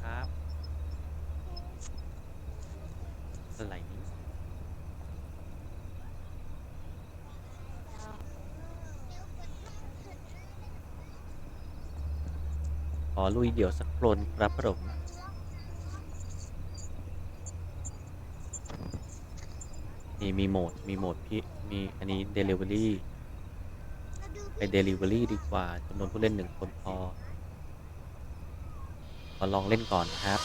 ครับอะไรนี้ขอลุยเดี่ยวสักโครนครับผมนี่มีโหมด มีโหมดพี่ มีอันนี้ Delivery ไป Delivery ดีกว่าจำนวนผู้เล่นหนึ่งคนพอ ขอลองเล่นก่อนครับ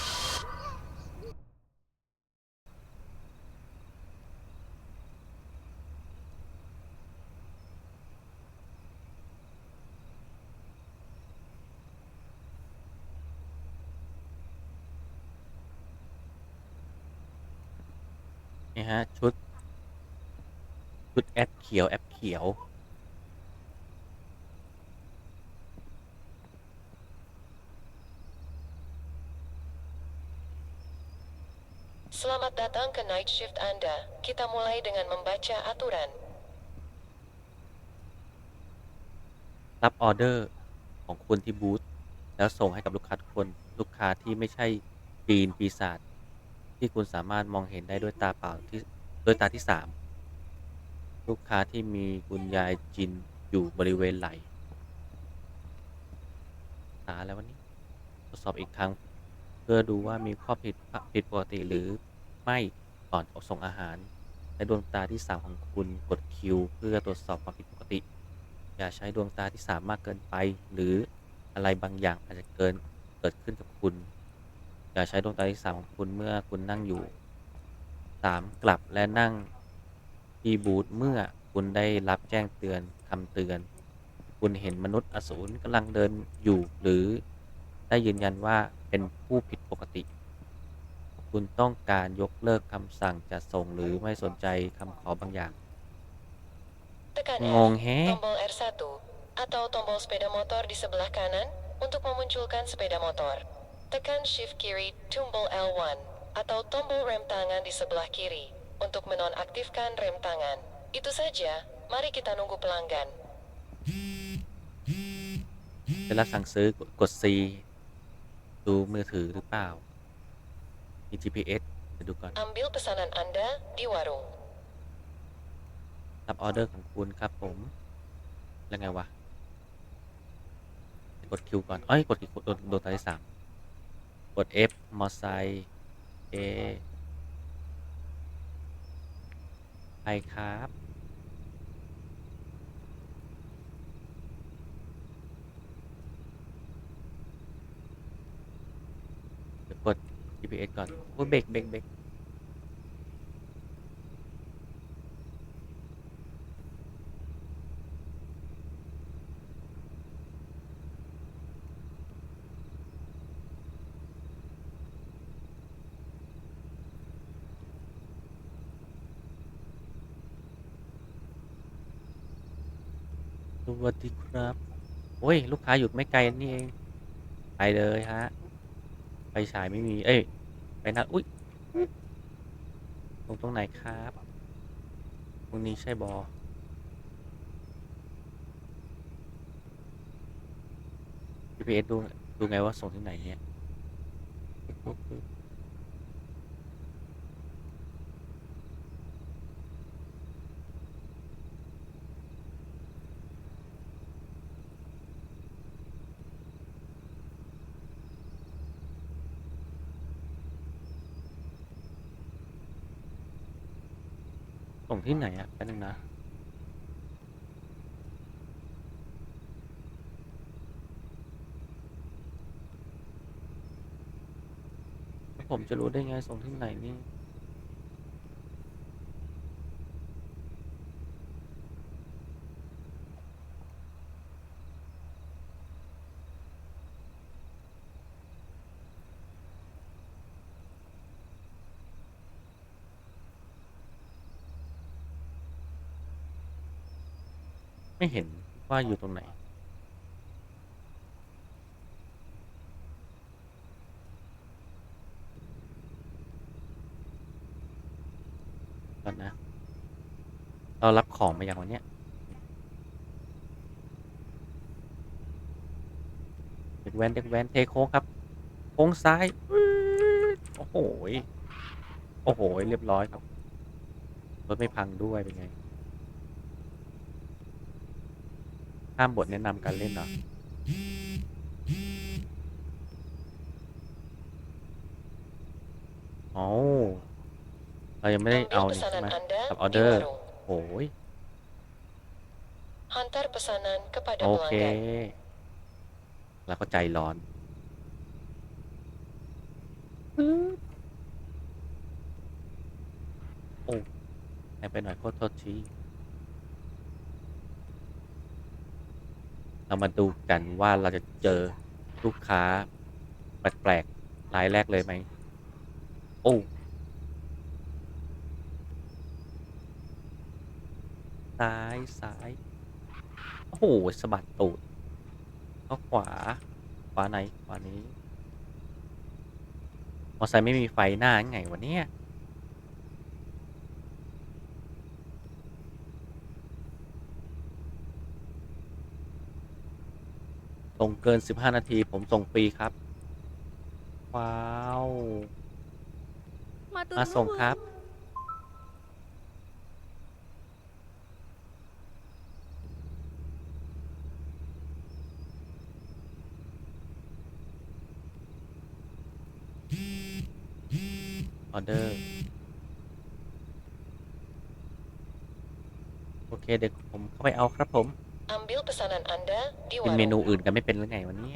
นี่ฮะ ชุด ชุดแอปเขียว แอปเขียว ke night shift Anda. Kita mulai dengan membaca aturan. รับออเดอร์ของคุณที่บูธแล้วส่งให้กับลูกค้าทุกคนลูกค้าที่ไม่ใช่จีนปีศาจที่คุณสามารถมองเห็นได้ด้วยตาเปล่าที่ด้วยตาที่สามลูกค้าที่มีคุณยายจินอยู่บริเวณไหล่ตาแล้ววันนี้ทดสอบอีกครั้ง เพื่อดูว่ามีข้อผิดผิดปกติหรือไม่ ก่อนส่งอาหาร ในดวงตาที่สามของคุณกดคิวเพื่อตรวจสอบความผิดปกติ อย่าใช้ดวงตาที่สามมากเกินไป หรืออะไรบางอย่างอาจจะเกินเกิดขึ้นกับคุณ อย่าใช้ดวงตาที่สามของคุณเมื่อคุณนั่งอยู่สามกลับและนั่งที่บูธเมื่อคุณได้รับแจ้งเตือนคำเตือน คุณเห็นมนุษย์อสูรกำลังเดินอยู่หรือได้ยืนยันว่าเป็นผู้ผิดปกติ คุณต้องการยกเลิกคำสั่งจะส่งหรือไม่สนใจคำขอบางอย่าง Tekan งง F, แฮะ tombol R1 atau tombol sepeda motor di sebelah kanan untuk memunculkan sepeda motor. Tekan shift kiri tombol L1 atau tombol rem tangan di sebelah kiri untuk menonaktifkan rem tangan. Itu saja. Mari kita nunggu pelanggan. เวลาสั่งซื้อกดกด C ดูมือถือหรือเปล่า มี GPS เดี๋ยวดูก่อน Ambil pesanan Anda di warung. รับออเดอร์ของคุณครับผม แล้วไงวะ กดคิวก่อน เอ้ย กดคิวโดนโดนตาที่สามกด F มอไซค์ A ไปครับ เดี๋ยวกด GPS ก่อนโอ้ยเบรกเบรกเบรกสวัสดีครับ โอ้ย ลูกค้าอยู่ไม่ไกลนี่เอง ไปเลยฮะ ไปฉายไม่มี เอ้ย ไปนะ อุ้ยตรงตรงไหนครับ ตรงนี้ใช่บอ GPS ดู ดูไงว่าส่งที่ไหนเนี่ย ส่งที่ไหนอะแป๊บนึงนะ ผมจะรู้ได้ไงส่งที่ไหนนี่ ไม่เห็นว่าอยู่ตรงไหน ก่อนนะ เรารับของมาอย่างวันเนี้ยเด็กแว้นเด็กแว้นเทโค้งครับ โค้งซ้าย โอ้โห โอ้โห เรียบร้อยครับ รถไม่พังด้วยเป็นไง ห้ามบทแนะนำการเล่นเหรออ๋อเรายังไม่ได้เอา Ambil นี่ใช่ไหม pesanan Anda Tab di order. warung. โอ้ย Hantar pesanan kepada โอเค pelanggan. แล้วก็ใจร้อน โอ้แอบไปหน่อยโคตรโทษที เรามาดูกันว่าเราจะเจอลูกค้า แปลกๆรายแรกเลยไหม โอ้ซ้ายซ้าย โอ้โหสะบัดตูดเขาขวา ขวาไหน ขวานี้ มอไซค์ไม่มีไฟหน้าไงวะเนี่ย ส่งเกิน 15 นาที ผมส่งฟรีครับ ว้าวมาตุนมาส่งครับ ออเดอร์ โอเค เดี๋ยวผมเข้าไปเอาครับผม Ambil pesanan Anda di เป็นเมนู warung. อื่นกันไม่เป็นหรือไงวันนี้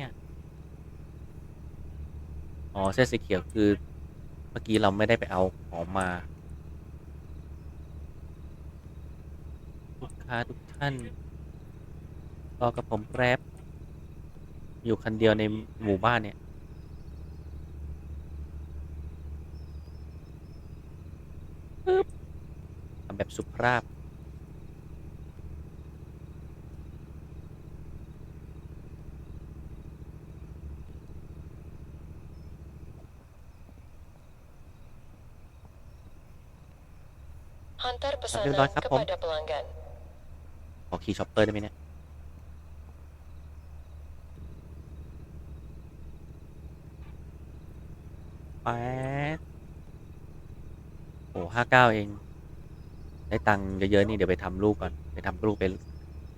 อ๋อเส้นสีเขียวคือ เมื่อกี้เราไม่ได้ไปเอาของมาลูกค้าทุกท่านรอกับผมแป๊บอยู่คันเดียวในหมู่บ้านเนี่ย ปึ๊บทำแบบสุภาพ Hantar pesanan Ambil kap, Om. kepada pelanggan. ขอขี่ช็อปเปอร์ได้ไหมเนี่ย แป๊ดโอ้ห้าเก้าเอง ได้ตังค์เยอะๆนี่ เดี๋ยวไปทำลูกก่อน ไปทำลูกเป็น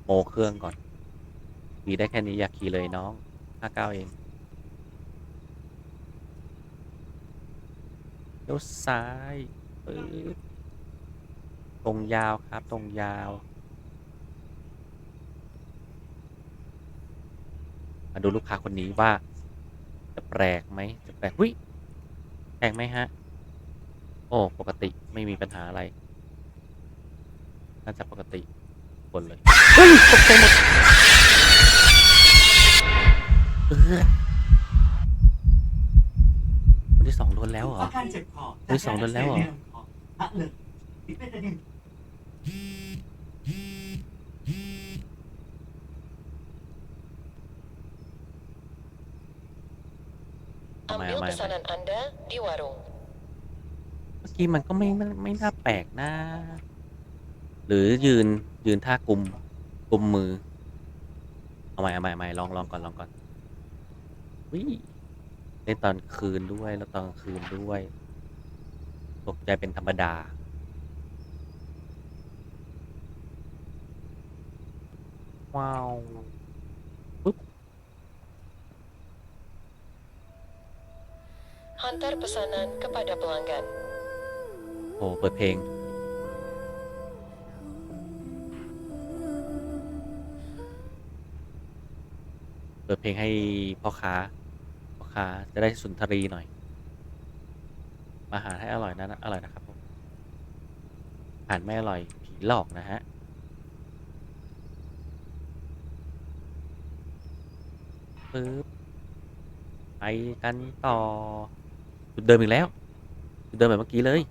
โมเครื่องก่อนขี่ได้แค่นี้อยากขี่เลยน้องห้าเก้าเองเลี้ยวซ้ายปึ๊บ ตรงยาวครับ ตรงยาว มาดูลูกค้าคนนี้ว่า จะแปลกไหมจะแปลกหุ้ยแปลกไหมฮะ โอ้ ปกติไม่มีปัญหาอะไร น่าจะปกติคนเลย เฮ้ยตกใจหมดเออคนที่สองโดนแล้วเหรออาการเจ็บคอเฮ้ยสองเดือนแล้วเหรอจากการอักเสบในลำคอพระเลยปิดเ Ambil ทำไม pesanan Anda di warung. เมื่อกี้มันก็ไม่ไม่ไม่น่าแปลกนะ หรือยืนยืนท่ากุมกุมมือ เอาใหม่เอาใหม่เอาใหม่ลองลองก่อนลองก่อนวิเล่นตอนคืนด้วยแล้วตอนกลางคืนด้วย ตกใจเป็นธรรมดา ว้าว Hantar pesanan kepada pelanggan. โอ้เปิดเพลง เปิดเพลงให้พ่อค้า พ่อค้าจะได้สุนทรีหน่อยมาหารให้อร่อยนะอร่อยนะครับผมอาหารไม่อร่อยผีหลอกนะฮะ ปึ๊บไปกันต่อ จุดเดิมอีกแล้ว จุดเดิมแบบเมื่อกี้เลย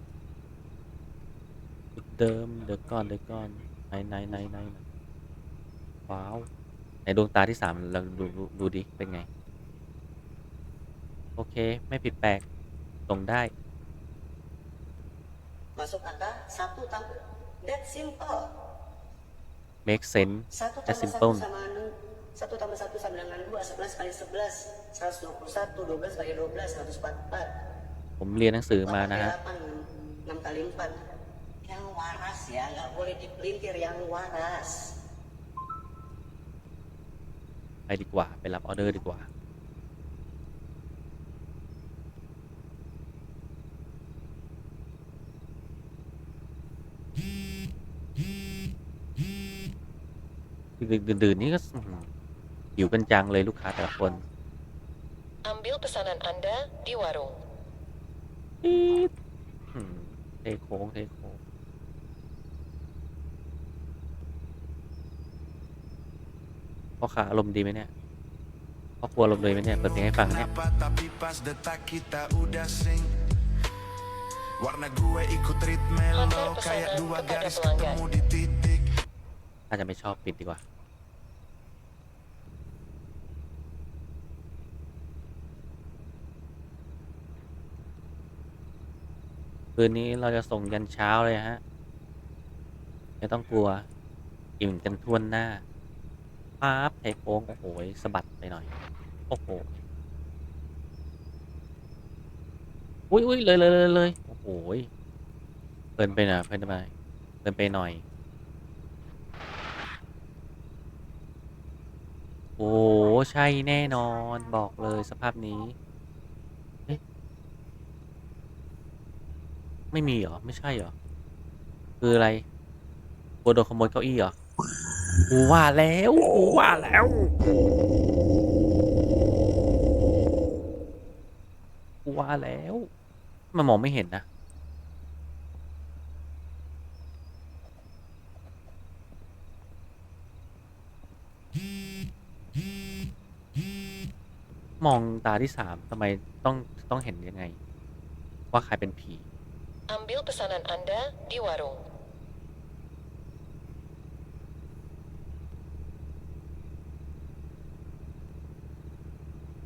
จุดเดิมเดี๋ยวก่อนเดี๋ยวก่อนไหนไหนไหนไหนไหนว้าวในดวงตาที่สามเราดูดูดูดิเป็นไง โอเค ไม่ผิดแปลกตรงได้ Masuk Anda satu tahu. That simple. make sense Satu That's tambah simple. satu sama enam. 1 tambah 1 sama dengan 2, 11 kali 11, 121, 12 kali 12, 144. ผมเรียนหนังสือมานะฮะ6 kali 4, 6 kali 4. Yang waras ya, nggak boleh dipelintir yang waras. ไปดีกว่า ไปรับออเดอร์ดีกว่าดึกๆดื่นๆนี่ก็อื้อ หือหิวกันจังเลยลูกค้าแต่ละคน Ambil pesanan Anda di warung. ปี๊ดอืมเทโค้งเทโค้งพ่อขาอารมณ์ดีไหมเนี่ยพ่อครัวอารมณ์ดีไหมเนี่ย เปิดเพลงให้ฟังเนี่ย Kenapa tapi pas detak kita udah sing Warna gue ikut ritme Antar lo Kayak pesanan dua kepada garis pelanggan. ketemu di titik ถ้าจะไม่ชอบปิดดีกว่า คืนนี้เราจะส่งยันเช้าเลยฮะ ไม่ต้องกลัว อิ่มกันทวนหน้าป๊าบไทโค้งโอ้โหสะบัดไปหน่อย โอ้โห อุ้ยอุ้ยเลยเลยเลยเลยโอ้โหเพลินไปหน่อยเพลินไปเพลินไปหน่อย โอ้ใช่แน่นอนบอกเลยสภาพนี้ เอ๊ะ ไม่มีเหรอ ไม่ใช่เหรอ คืออะไรกลัวโดนขโมยเก้าอี้เหรอกูว่าแล้วกูว่าแล้ว กูว่าแล้ว มันมองไม่เห็นนะ มองตาที่สามทำไมต้องต้องเห็นยังไง ว่าใครเป็นผี Ambil pesanan Anda di warung.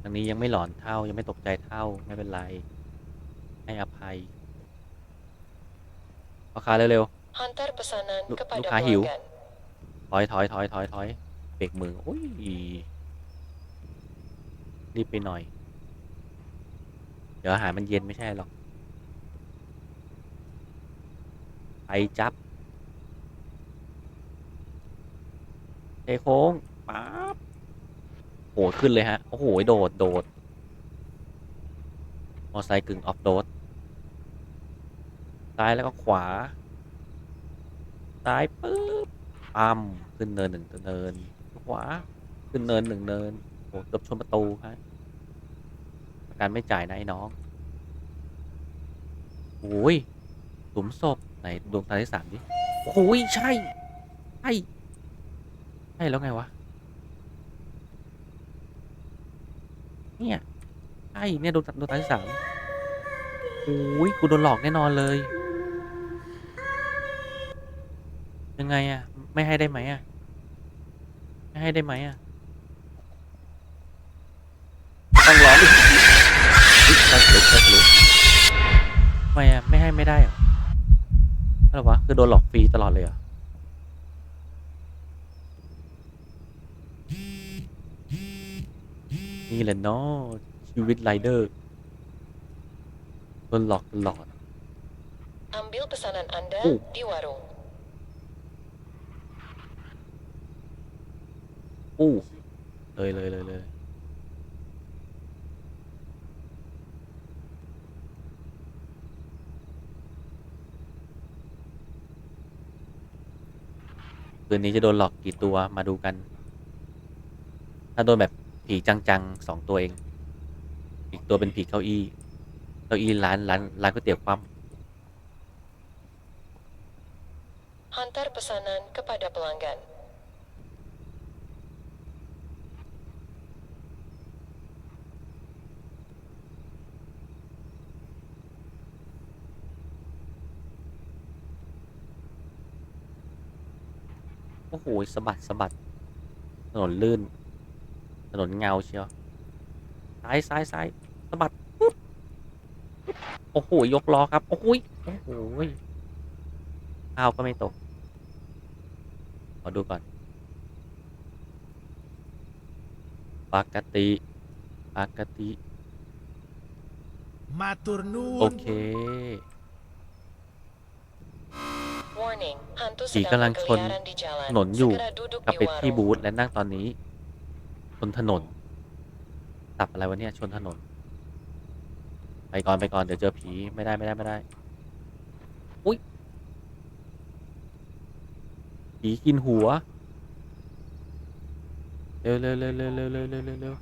ทางนี้ยังไม่หลอนเท่ายังไม่ตกใจเท่าไม่เป็นไร ให้อภัยพ่อค้าเร็ว Hantar pesanan Lu- kepada luka hiu. pelanggan. ๆถอยถอยถอยถอยถอยเบรกมือโอ้ยรีบไปหน่อย เดี๋ยวอาหารมันเย็นไม่ใช่หรอก ไปจับเทโค้งป๊าบโหขึ้นเลยฮะ โอ้โห โดด โดด มอไซค์กึ่งออฟโรดซ้ายแล้วก็ขวา ซ้ายปึ๊บปั๊มขึ้นเนินหนึ่งเนิน ขวา ขึ้นเนินหนึ่งเนิน โอ้เกือบชนประตูฮะประกันไม่จ่ายนะไอ้น้องโอ้ยหลุมศพ ไหนดวงตาที่สามดิโอ้ยใช่ใช่ใช่แล้วไงวะ เนี่ยใช่เนี่ยดวงตาดวงตาที่สามโอ้ยกูโดนหลอกแน่นอนเลย ยังไงอะไม่ให้ได้ไหมอะไม่ให้ได้ไหมอะต้องร้องอีกอุ๊ยใช่ทะลุใช่ทำไมอะไม่ให้ไม่ได้หรอ อะไรวะ คือโดนหลอกฟรีตลอดเลยเหรอนี่แหละเนาะชีวิตไรเดอร์โดนหลอกตลอด Ambil pesanan Anda Oh. di warung. อู้เลยเลยเลยเลย คืนนี้จะโดนหลอกกี่ตัวมาดูกัน ถ้าโดนแบบผีจังๆสองตัวเอง อีกตัวเป็นผีเก้าอี้ เก้าอี้ร้านร้านร้านก๋วยเตี๋ยวความ Hantar pesanan kepada pelanggan. โอ้โหสะบัดสะบัด ถนนลื่น ถนนเงาเชียว ซ้ายซ้ายซ้ายสะบัดปุ๊บปุ๊บโอ้โห ยกล้อครับ โอ้โหยโอ้โหยข้าวก็ไม่ตก ขอดูก่อน ปกติ ปกติ Matur โอ nuwun. เค Warning, hantu ผี sedang กำลังชน berkeliaran di jalan. ถนนอยู่ Segera duduk กลับ di ไปที่ warung. บูธและนั่งตอนนี้ ชนถนนตับอะไรวะเนี่ย ชนถนน ไปก่อนไปก่อน เดี๋ยวเจอผีไม่ได้ไม่ได้ไม่ได้ อุ้ยผีกินหัว เร็วเร็วเร็วเร็วเร็วเร็วเร็วเร็วเร็ว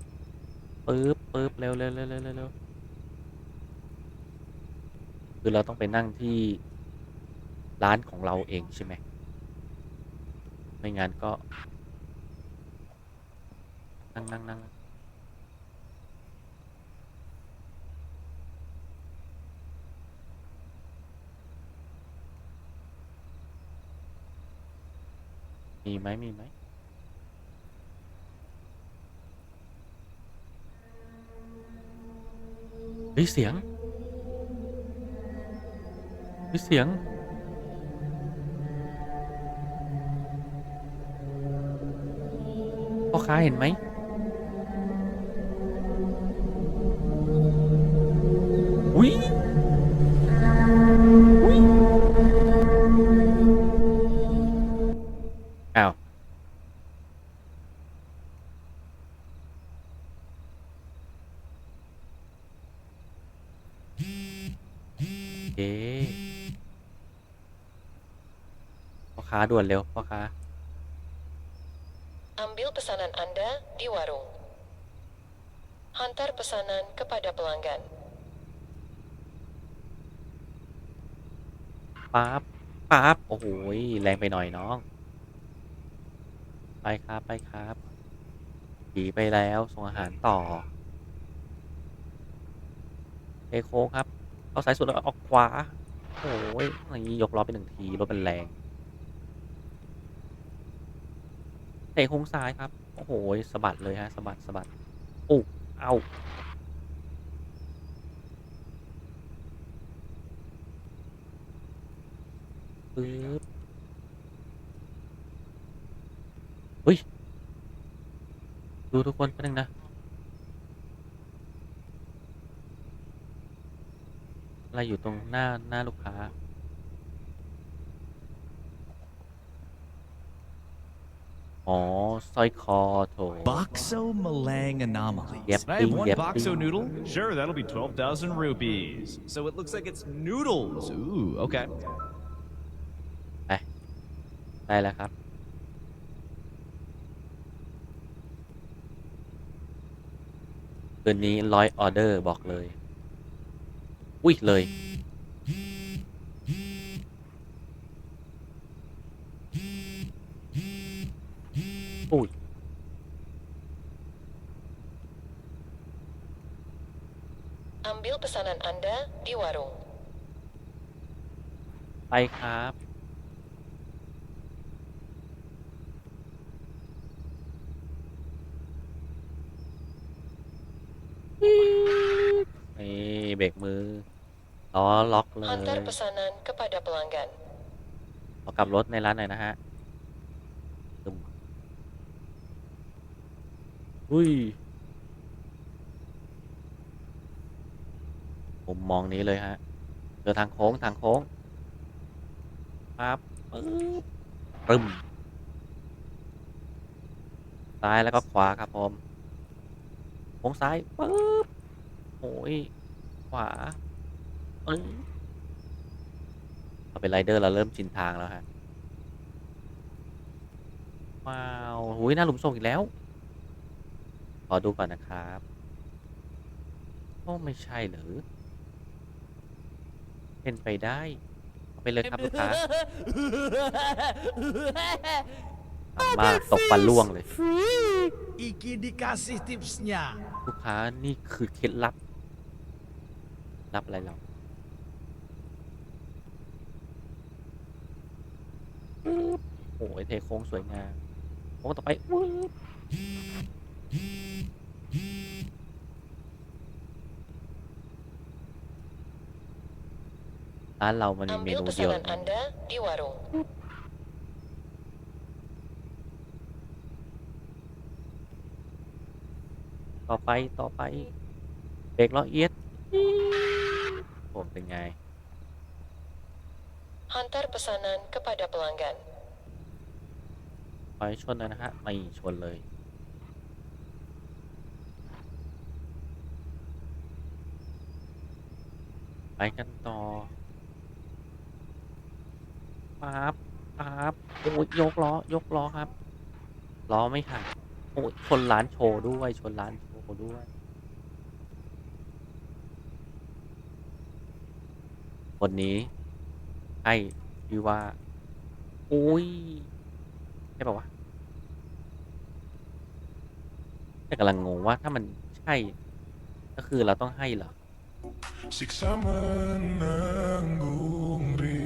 ปึ๊บปึ๊บเร็วเร็วเร็วเร็วเร็วเร็วคือเราต้องไปนั่งที่ ร้านของเราเองใช่ไหมไม่งั้นก็ นั่งนั่งนั่งมีไหมมีไหมเฮ้ยเสียงเฮ้ยเสียง พ่อค้าเห็นไหมอุ้ยอุ๊ยอ้าว เอ๊ะพ่อค้าด่วนเร็วพ่อค้า pesanan Anda di warung. Hantar pesanan kepada pelanggan. ปั๊บปั๊บโอ้โหยแรงไปหน่อยน้อง ไปครับไปครับผีไปแล้วส่งอาหารต่อเอโค้งครับ เอาสายสุดแล้วออกขวาโอ้ยอย่างนี้ยกล้อไปหนึ่งทีรถมันแรงเตะโค้งซ้ายครับ อ้โหสะบัดเลยฮะสะบัดสะบัดอู้เอาปึ๊บเฮ้ย ดูทุกคนแป๊บนึงนะ อะไรอยู่ตรงหน้าหน้าลูกค้า อ๋อสร้อยคอโถ Boxo Malang anomalies. Yep, Can I have one yep. boxo noodle? Sure, that'll be 12,000 rupees. So it looks like it's noodles. Ooh, okay. ได้แล้วครับ คืนนี้ร้อยออเดอร์บอกเลย อุ้ยเลยอุ้ย pesanan Anda di warung. ไปครับ นี่เบรกมือล้อล็อกเลย Hantar pesanan kepada pelanggan. ขอกลับรถในร้านหน่อยนะฮะตึมอุ้ย ผมมองนี้เลยฮะเจอทางโค้งทางโค้งปั๊บปึ๊บปึ้มซ้ายแล้วก็ขวาครับผมโค้งซ้ายปึ๊บโอ้ยขวาปึ้งเราเป็นไรเดอร์เราเริ่มชินทางแล้วฮะว้าวหุยหน้าหลุมศพอีกแล้ว ขอดูก่อนนะครับ โอ้ ไม่ใช่หรือ เป็นไปได้เอาไปเลยครับลูกค้าทำมากตกฟันล่วงเลย Iki dikasih tipsnya. ลูกค้านี่คือเคล็ดลับรับอะไรเราปึ๊บโอ้ยเทโค้งสวยงามโค้งต่อไปวืบ ร้านเรามันมีเม Ambil นูเดียว pesanan Anda di warung. อต่อไปต่อไปเบรกล้อเอียดผมเป็นไง Hantar pesanan kepada pelanggan. ปล่อยชนเลยนะฮะ ไม่ชนเลยไปกันต่อ ปั๊บปั๊บโอ้ยยกล้อยกล้อครับล้อไม่หักโอ้ยชนร้านโชว์ด้วยชนร้านโชว์ด้วยคนนี้ใช่ชื่ว่าอุ้ยใช่ป่าวะแต่กำลังงงว่าถ้ามันใช่ ก็คือเราต้องให้เหรอ Siksama ng umri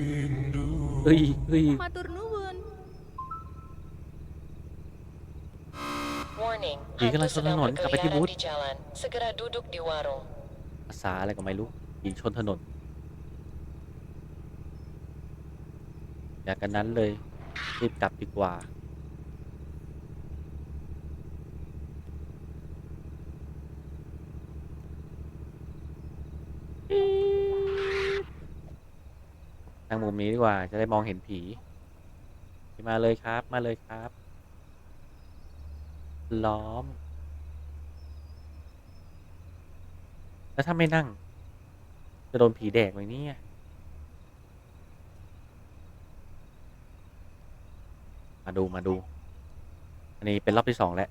เฮ้ยเฮ้ย Matur nuwun. Warning, Iya, hantu langsung sedang nonton, kapan berkeliaran dibut? di jalan. Segera duduk di warung. ภาษาอะไรก็ไม่รู้ยิงชนถนนอยากกันนั้นเลยรีบกลับดีกว่า ทางมุมนี้ดีกว่า จะได้มองเห็นผี มาเลยครับ มาเลยครับ ล้อม แล้วถ้าไม่นั่ง จะโดนผีแดกไหมเนี่ยมาดูมาดู อันนี้เป็นรอบที่สองแล้ว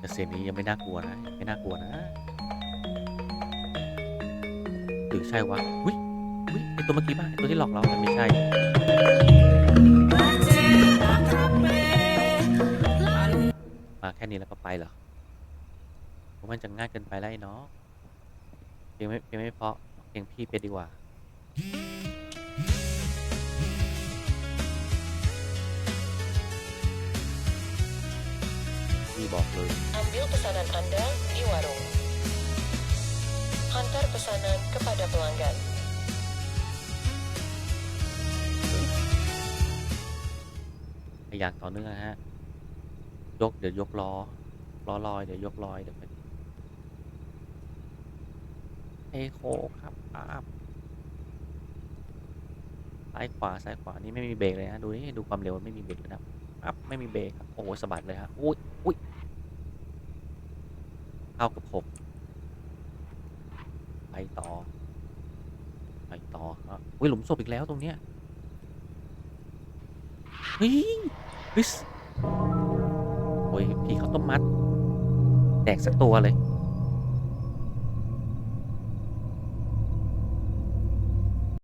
แต่เสียงนี้ยังไม่น่ากลัวนะไม่น่ากลัวนะหรือใช่วะวิวิไอตัวเมื่อกี้ป่ะไอตัวที่หลอกเรามันไม่ใช่มาแค่นี้แล้วก็ไปเหรอผมมันจะง่ายเกินไปแล้วไอ้เนาะเพลงไม่เพลงไม่เพราะเพลงพี่เป็นดีกว่า บอกเลย Ambil pesanan Anda di warung. Hantar pesanan kepada pelanggan. ขยันต่อเนื่องนะฮะ ยกเดี๋ยวยกล้อ ล้อลอยเดี๋ยวยกลอยเดี๋ยวไปเอโคครับปั๊บซ้ายขวาซ้ายขวานี่ไม่มีเบรกเลยนะดูนี่ดูความเร็วไม่มีเบรกเลยนะปั๊บไม่มีเบรกครับโอ้โหสะบัดเลยฮะ อุ้ยอุ้ย เข้ากับหกไปต่อ ไปต่อครับอุ้ยหลุมศพอีกแล้วตรงเนี้ยเฮ้ยวิสโอ้ยพี่เขาต้มมัด แตกสักตัวเลย